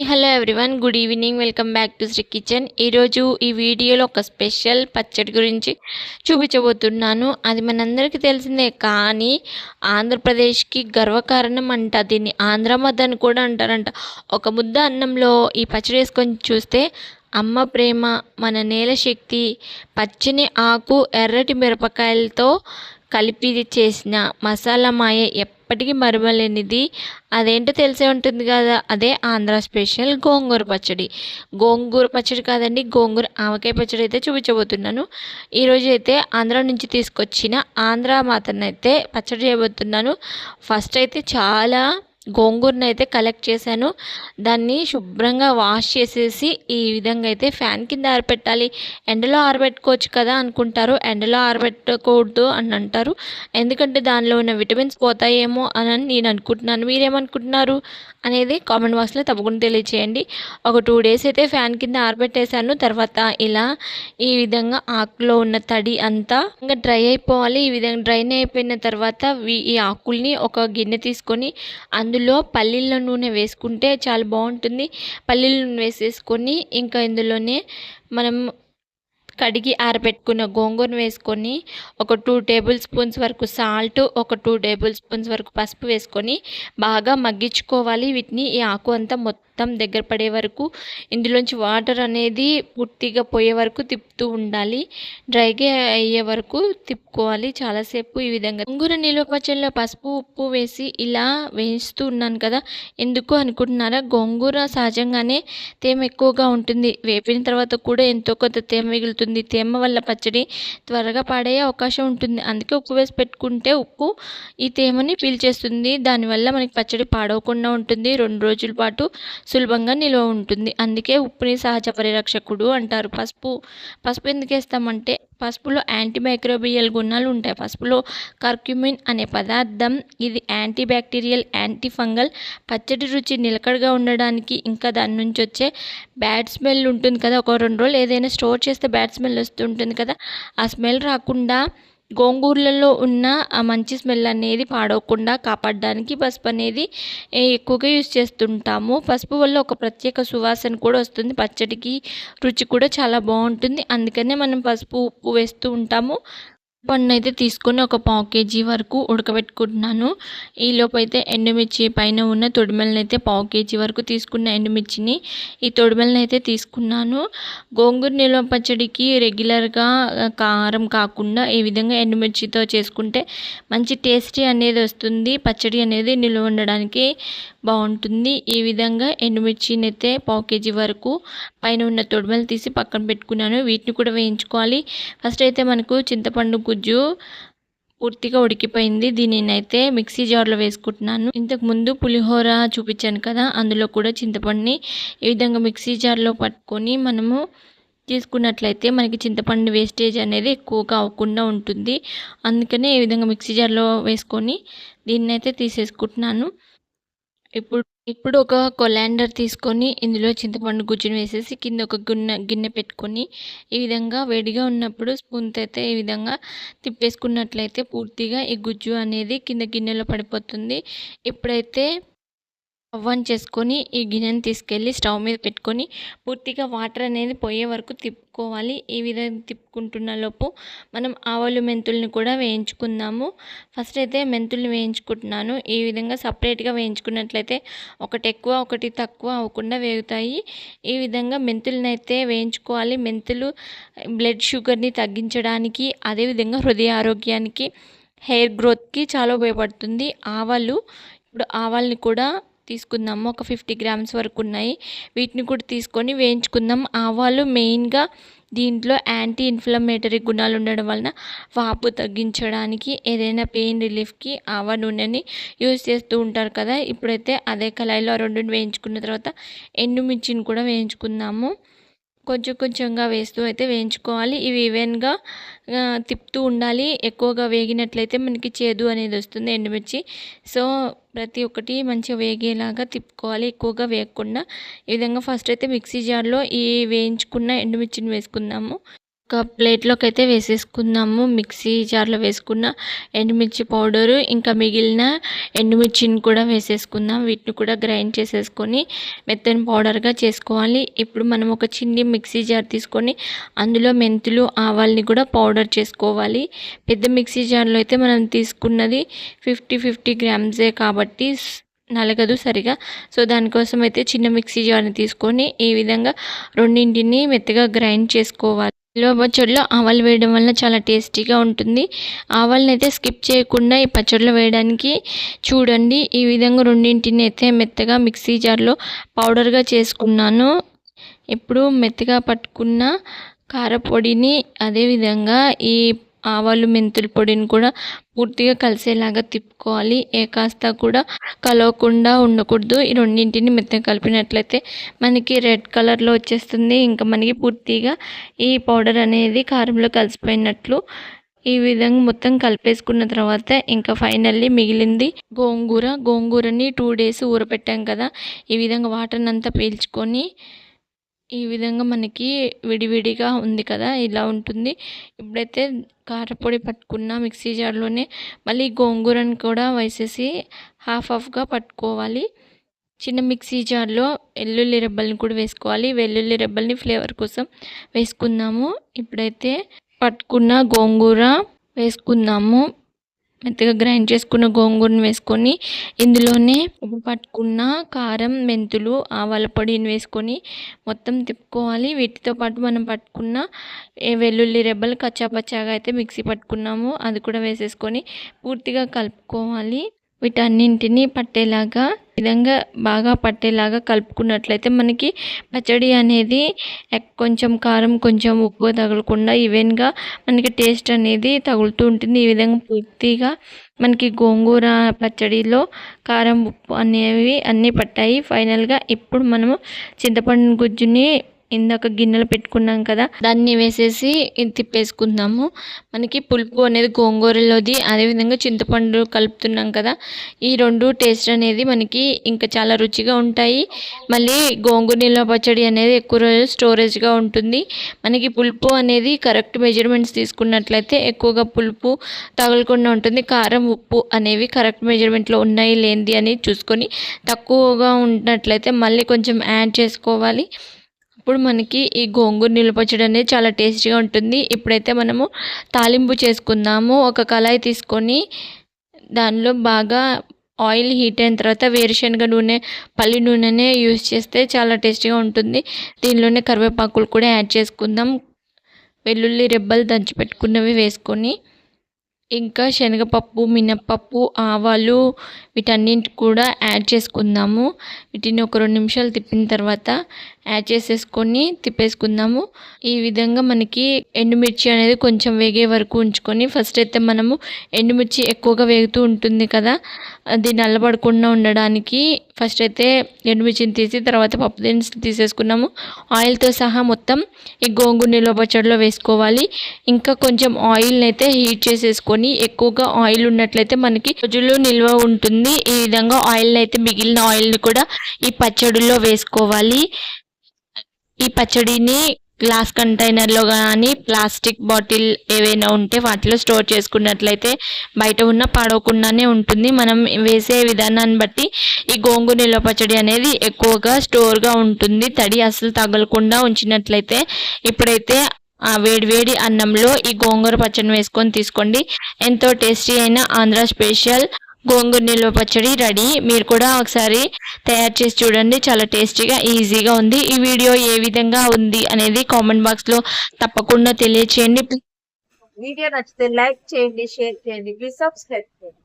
Hello everyone good evening welcome back to Sri kitchen ఈరోజు ఈ వీడియోలో ఒక స్పెషల్ పచ్చడి గురించి చూపించబోతున్నాను. అది మనందరికీ తెలిసిందే కానీ ఆంధ్రప్రదేశ్కి గర్వకారణం అంట దీన్ని ఆంధ్ర మద్ద అని కూడా అంటారంట. ఒక ముద్ద అన్నంలో ఈ పచ్చడి వేసుకొని చూస్తే అమ్మ ప్రేమ మన నేల శక్తి పచ్చని ఆకు ఎర్రటి మిరపకాయలతో కలిపి చేసిన మసాలా మాయ ఎప్పటికీ మరవలేనిది అదేంటో తెలిసే ఉంటుంది కదా. అదే ఆంధ్ర స్పెషల్ గోంగూర పచ్చడి. గోంగూర పచ్చడి కాదండి గోంగూర ఆవకాయ పచ్చడి అయితే చూపించబోతున్నాను. ఈరోజు అయితే ఆంధ్ర నుంచి తీసుకొచ్చిన ఆంధ్ర మాతను అయితే పచ్చడి చేయబోతున్నాను. ఫస్ట్ అయితే చాలా గోంగూరను అయితే కలెక్ట్ చేశాను. దాన్ని శుభ్రంగా వాష్ చేసేసి ఈ విధంగా అయితే ఫ్యాన్ కింద ఆరబెట్టాలి ఎండలో ఆరబెట్టుకోవచ్చు కదా అనుకుంటారు. ఎండలో ఆరబెట్టకూడదు అని అంటారు. ఎందుకంటే దానిలో ఉన్న విటమిన్స్ పోతాయేమో అని నేను అనుకుంటున్నాను. మీరేమనుకుంటున్నారు అనేది కామెంట్ బాక్స్లో తప్పకుండా తెలియచేయండి. ఒక టూ డేస్ అయితే ఫ్యాన్ కింద ఆరబెట్టేశాను. తర్వాత ఇలా ఈ విధంగా ఆకులో ఉన్న తడి అంతా ఇంకా డ్రై అయిపోవాలి. ఈ విధంగా డ్రైన్ అయిపోయిన తర్వాత ఈ ఆకుల్ని ఒక గిన్నె తీసుకొని అందులో అందులో పల్లీల నూనె వేసుకుంటే చాలా బాగుంటుంది. పల్లీల నూనె వేసేసుకొని ఇంకా ఇందులోనే మనం కడిగి ఆరబెట్టుకున్న గోంగూరను వేసుకొని ఒక టూ టేబుల్ స్పూన్స్ వరకు సాల్ట్ ఒక టూ టేబుల్ స్పూన్స్ వరకు పసుపు వేసుకొని బాగా మగ్గించుకోవాలి. వీటిని ఈ ఆకు అంతా మొత్తం దగ్గర పడే వరకు ఇందులోంచి వాటర్ అనేది పూర్తిగా పోయే వరకు తిప్పుతూ ఉండాలి. డ్రైగా అయ్యే వరకు తిప్పుకోవాలి. చాలాసేపు ఈ విధంగా. గోంగూర నిల్వ పచ్చళ్ళలో పసుపు ఉప్పు వేసి ఇలా వేయిస్తూ ఉన్నాను కదా. ఎందుకు అనుకుంటున్నారా? గోంగూర సహజంగానే తేమ ఎక్కువగా ఉంటుంది. వేపిన తర్వాత కూడా ఎంతో కొంత తేమ మిగులుతుంది. తేమ వల్ల పచ్చడి త్వరగా పాడయ్యే అవకాశం ఉంటుంది. అందుకే ఉప్పు వేసి పెట్టుకుంటే ఉప్పు ఈ తేమని పీల్చేస్తుంది. దానివల్ల మనకి పచ్చడి పాడవకుండా ఉంటుంది. రెండు రోజుల పాటు సులభంగా నిల్వ ఉంటుంది. అందుకే ఉప్పుని సహజ పరిరక్షకుడు అంటారు. పసుపు పసుపు ఎందుకు వేస్తామంటే పసుపులో యాంటీమైక్రోబియల్ గుణాలు ఉంటాయి. పసుపులో కర్క్యూమిన్ అనే పదార్థం ఇది యాంటీ బ్యాక్టీరియల్ యాంటీ ఫంగల్ పచ్చడి రుచి నిలకడగా ఉండడానికి ఇంకా దాని నుంచి వచ్చే బ్యాడ్ స్మెల్ ఉంటుంది కదా. ఒక రెండు రోజులు ఏదైనా స్టోర్ చేస్తే బ్యాడ్ స్మెల్ వస్తుంటుంది కదా. ఆ స్మెల్ రాకుండా గోంగూరలలో ఉన్న ఆ మంచి స్మెల్ అనేది పాడవకుండా కాపాడడానికి పసుపు అనేది ఎక్కువగా యూస్ చేస్తుంటాము. పసుపు వల్ల ఒక ప్రత్యేక సువాసన కూడా వస్తుంది. పచ్చడికి రుచి కూడా చాలా బాగుంటుంది. అందుకనే మనం పసుపు ఉప్పు వేస్తూ ఉంటాము. పన్ను అయితే తీసుకొని ఒక పావు కేజీ వరకు ఉడకబెట్టుకుంటున్నాను. ఈలోపు అయితే ఎండుమిర్చి పైన ఉన్న తొడిమెలను అయితే పావు కేజీ వరకు తీసుకున్న ఎండుమిర్చిని ఈ తొడిమెలను అయితే తీసుకున్నాను. గోంగూర నిల్వ పచ్చడికి రెగ్యులర్గా కారం కాకుండా ఈ విధంగా ఎండుమిర్చితో చేసుకుంటే మంచి టేస్టీ అనేది వస్తుంది. పచ్చడి అనేది నిల్వ ఉండడానికి బాగుంటుంది. ఈ విధంగా ఎండుమిర్చిని అయితే పావు కేజీ వరకు పైన ఉన్న తొడిమెలు తీసి పక్కన పెట్టుకున్నాను. వీటిని కూడా వేయించుకోవాలి. ఫస్ట్ అయితే మనకు చింతపండు గుజ్జు పూర్తిగా ఉడికిపోయింది. దీనిని అయితే మిక్సీ జార్లో వేసుకుంటున్నాను. ఇంతకు ముందు పులిహోర చూపించాను కదా అందులో కూడా చింతపండుని ఈ విధంగా మిక్సీ జార్లో పట్టుకొని మనము తీసుకున్నట్లయితే మనకి చింతపండు వేస్టేజ్ అనేది ఎక్కువగా అవ్వకుండా ఉంటుంది. అందుకనే ఈ విధంగా మిక్సీ జార్లో వేసుకొని దీన్ని అయితే తీసేసుకుంటున్నాను. ఇప్పుడు ఇప్పుడు ఒక కొలాండర్ తీసుకొని ఇందులో చింతపండు గుజ్జును వేసేసి కింద ఒక గిన్నె గిన్నె పెట్టుకొని ఈ విధంగా వేడిగా ఉన్నప్పుడు స్పూన్తో అయితే ఈ విధంగా తిప్పేసుకున్నట్లయితే పూర్తిగా ఈ గుజ్జు అనేది కింద గిన్నెలో పడిపోతుంది. ఇప్పుడైతే స్టవ్ ఆన్ చేసుకొని ఈ గిన్నెని తీసుకెళ్ళి స్టవ్ మీద పెట్టుకొని పూర్తిగా వాటర్ అనేది పోయే వరకు తిప్పుకోవాలి. ఈ విధంగా తిప్పుకుంటున్న లోపు మనం ఆవాలు మెంతుల్ని కూడా వేయించుకుందాము. ఫస్ట్ అయితే మెంతుల్ని వేయించుకుంటున్నాను. ఈ విధంగా సపరేట్గా వేయించుకున్నట్లయితే ఒకటి ఎక్కువ ఒకటి తక్కువ అవ్వకుండా వేగుతాయి. ఈ విధంగా మెంతుల్ని అయితే వేయించుకోవాలి. మెంతులు బ్లడ్ షుగర్ని తగ్గించడానికి అదేవిధంగా హృదయ ఆరోగ్యానికి హెయిర్ గ్రోత్కి చాలా ఉపయోగపడుతుంది. ఆవాలు ఇప్పుడు ఆవాల్ని కూడా తీసుకుందాము. ఒక ఫిఫ్టీ గ్రామ్స్ వరకు ఉన్నాయి వీటిని కూడా తీసుకొని వేయించుకుందాం. ఆవాలు మెయిన్గా దీంట్లో యాంటీ ఇన్ఫ్లమేటరీ గుణాలు ఉండడం వలన వాపు తగ్గించడానికి ఏదైనా పెయిన్ రిలీఫ్కి ఆవ నూనెని యూజ్ చేస్తూ ఉంటారు కదా. ఇప్పుడైతే అదే కళాయిలో రెండు వేయించుకున్న తర్వాత ఎండుమిర్చిని కూడా వేయించుకుందాము. కొంచెం కొంచెంగా వేస్తూ అయితే వేయించుకోవాలి. ఇవి ఈవెన్గా తిప్పుతూ ఉండాలి. ఎక్కువగా వేగినట్లయితే మనకి చేదు అనేది వస్తుంది ఎండుమిర్చి. సో ప్రతి ఒక్కటి మంచిగా వేగేలాగా తిప్పుకోవాలి. ఎక్కువగా వేయకుండా. ఈ విధంగా ఫస్ట్ అయితే మిక్సీ జార్లో ఈ వేయించుకున్న ఎండుమిర్చిని వేసుకుందాము. ఒక ప్లేట్లోకి అయితే వేసేసుకుందాము మిక్సీ జార్లో వేసుకున్న ఎండుమిర్చి పౌడరు ఇంకా మిగిలిన ఎండుమిర్చిని కూడా వేసేసుకుందాం వీటిని కూడా గ్రైండ్ చేసేసుకొని మెత్తని పౌడర్గా చేసుకోవాలి. ఇప్పుడు మనం ఒక చిన్ని మిక్సీ జార్ తీసుకొని అందులో మెంతులు ఆవాల్ని కూడా పౌడర్ చేసుకోవాలి. పెద్ద మిక్సీ జార్లో అయితే మనం తీసుకున్నది ఫిఫ్టీ ఫిఫ్టీ గ్రామ్సే కాబట్టి నలగదు సరిగా. సో దానికోసం అయితే చిన్న మిక్సీ జార్ని తీసుకొని ఈ విధంగా రెండింటిని మెత్తగా గ్రైండ్ చేసుకోవాలి. నిల్వ పచ్చడిలో ఆవాలు వేయడం వల్ల చాలా టేస్టీగా ఉంటుంది. ఆవాలని అయితే స్కిప్ చేయకుండా ఈ పచ్చడిలో వేయడానికి చూడండి. ఈ విధంగా రెండింటిని అయితే మెత్తగా మిక్సీ జార్లో పౌడర్గా చేసుకున్నాను. ఇప్పుడు మెత్తగా పట్టుకున్న కారపొడిని అదేవిధంగా ఈ ఆవాలు మెంతుల పొడిని కూడా పూర్తిగా కలిసేలాగా తిప్పుకోవాలి. ఏ కాస్త కూడా కలవకుండా ఉండకూడదు. ఈ రెండింటిని మెత్తగా కలిపినట్లయితే మనకి రెడ్ కలర్లో వచ్చేస్తుంది. ఇంకా మనకి పూర్తిగా ఈ పౌడర్ అనేది కారంలో కలిసిపోయినట్లు ఈ విధంగా మొత్తం కలిపేసుకున్న తర్వాత ఇంకా ఫైనల్లీ మిగిలింది గోంగూర. గోంగూరని టూ డేస్ ఊరపెట్టాం కదా. ఈ విధంగా వాటర్ని అంతా పీల్చుకొని ఈ విధంగా మనకి విడివిడిగా ఉంది కదా ఇలా ఉంటుంది. ఇప్పుడైతే కారపొడి పట్టుకున్న మిక్సీ జార్లోనే మళ్ళీ గోంగూరని కూడా వేసేసి హాఫ్ హాఫ్గా పట్టుకోవాలి. చిన్న మిక్సీ జార్లో వెల్లుల్లి రెబ్బల్ని కూడా వేసుకోవాలి. వెల్లుల్లి రెబ్బల్ని ఫ్లేవర్ కోసం వేసుకుందాము. ఇప్పుడైతే పట్టుకున్న గోంగూర వేసుకుందాము. మెత్తగా గ్రైండ్ చేసుకున్న గోంగూరను వేసుకొని ఇందులోనే ఇప్పుడు పట్టుకున్న కారం మెంతులు ఆవాల పొడిని వేసుకొని మొత్తం తిప్పుకోవాలి. వీటితో పాటు మనం పట్టుకున్న వెల్లుల్లి రెబ్బలు కచ్చాపచ్చాగా అయితే మిక్సీ పట్టుకున్నాము. అది కూడా వేసేసుకొని పూర్తిగా కలుపుకోవాలి. వీటన్నింటినీ పట్టేలాగా విధంగా బాగా పట్టేలాగా కలుపుకున్నట్లయితే మనకి పచ్చడి అనేది కొంచెం కారం కొంచెం ఉప్పు తగలకుండా ఈవెన్గా మనకి టేస్ట్ అనేది తగులుతూ ఉంటుంది. ఈ విధంగా పూర్తిగా మనకి గోంగూర పచ్చడిలో కారం ఉప్పు అనేవి అన్నీ పట్టాయి. ఫైనల్గా ఇప్పుడు మనము చింతపండు గుజ్జుని ఇందాక గిన్నెలో పెట్టుకున్నాం కదా దాన్ని వేసేసి తిప్పేసుకుందాము మనకి పులుపు అనేది గోంగూరలోది అదేవిధంగా చింతపండు కలుపుతున్నాం కదా. ఈ రెండు టేస్ట్ అనేది మనకి ఇంకా చాలా రుచిగా ఉంటాయి. మళ్ళీ గోంగూర నిల్వ పచ్చడి అనేది ఎక్కువ రోజులు స్టోరేజ్గా ఉంటుంది. మనకి పులుపు అనేది కరెక్ట్ మెజర్మెంట్స్ తీసుకున్నట్లయితే ఎక్కువగా పులుపు తగలకుండా ఉంటుంది. కారం ఉప్పు అనేవి కరెక్ట్ మెజర్మెంట్లో ఉన్నాయి లేనిది అని చూసుకొని తక్కువగా ఉన్నట్లయితే మళ్ళీ కొంచెం యాడ్ చేసుకోవాలి. అప్పుడు మనకి ఈ గోంగూర నిలపచ్చడి అనేది చాలా టేస్టీగా ఉంటుంది. ఇప్పుడైతే మనము తాలింపు చేసుకుందాము. ఒక కళాయి తీసుకొని దానిలో బాగా ఆయిల్ హీట్ అయిన తర్వాత వేరుశనగ నూనె పల్లి నూనెనే యూస్ చేస్తే చాలా టేస్టీగా ఉంటుంది. దీనిలోనే కరివేపాకులు కూడా యాడ్ చేసుకుందాం. వెల్లుల్లి రెబ్బలు దంచి పెట్టుకున్నవి వేసుకొని ఇంకా శనగపప్పు మినప్పప్పు ఆవాలు వీటన్నింటి కూడా యాడ్ చేసుకుందాము. వీటిని ఒక రెండు నిమిషాలు తిప్పిన తర్వాత యాడ్ చేసేసుకొని తిప్పేసుకుందాము. ఈ విధంగా మనకి ఎండుమిర్చి అనేది కొంచెం వేగే వరకు ఉంచుకొని ఫస్ట్ అయితే మనము ఎండుమిర్చి ఎక్కువగా వేగుతూ ఉంటుంది కదా అది నల్లబడకుండా ఉండడానికి ఫస్ట్ అయితే ఎండుమిర్చిని తీసి తర్వాత పప్పు దినుసులు తీసేసుకున్నాము. ఆయిల్తో సహా మొత్తం ఈ గోంగూర నిల్వ పచ్చడిలో వేసుకోవాలి. ఇంకా కొంచెం ఆయిల్ని అయితే హీట్ చేసేసుకొని ఎక్కువగా ఆయిల్ ఉన్నట్లయితే మనకి రోజుల్లో నిల్వ ఉంటుంది. ఈ విధంగా ఆయిల్ అయితే మిగిలిన ఆయిల్ని కూడా ఈ పచ్చడిలో వేసుకోవాలి. ఈ పచ్చడిని గ్లాస్ కంటైనర్లో కానీ ప్లాస్టిక్ బాటిల్ ఏవైనా ఉంటే వాటిలో స్టోర్ చేసుకున్నట్లయితే బయట ఉన్న పాడవకుండానే ఉంటుంది. మనం వేసే విధానాన్ని బట్టి ఈ గోంగూర నిల్వ పచ్చడి అనేది ఎక్కువగా స్టోర్గా ఉంటుంది. తడి అసలు తగలకుండా ఉంచినట్లయితే ఇప్పుడైతే ఆ వేడివేడి అన్నంలో ఈ గోంగూర పచ్చడిని వేసుకొని తీసుకోండి. ఎంతో టేస్టీ అయిన ఆంధ్ర స్పెషల్ గోంగూర నిల్వ పచ్చడి రెడీ. మీరు కూడా ఒకసారి తయారు చేసి చూడండి. చాలా టేస్టీగా ఈజీగా ఉంది. ఈ వీడియో ఏ విధంగా ఉంది అనేది కామెంట్ బాక్స్లో తప్పకుండా తెలియచేయండి. వీడియో నచ్చితే లైక్ చేయండి షేర్ చేయండి. ప్లీజ్ సబ్స్క్రైబ్ చేయండి.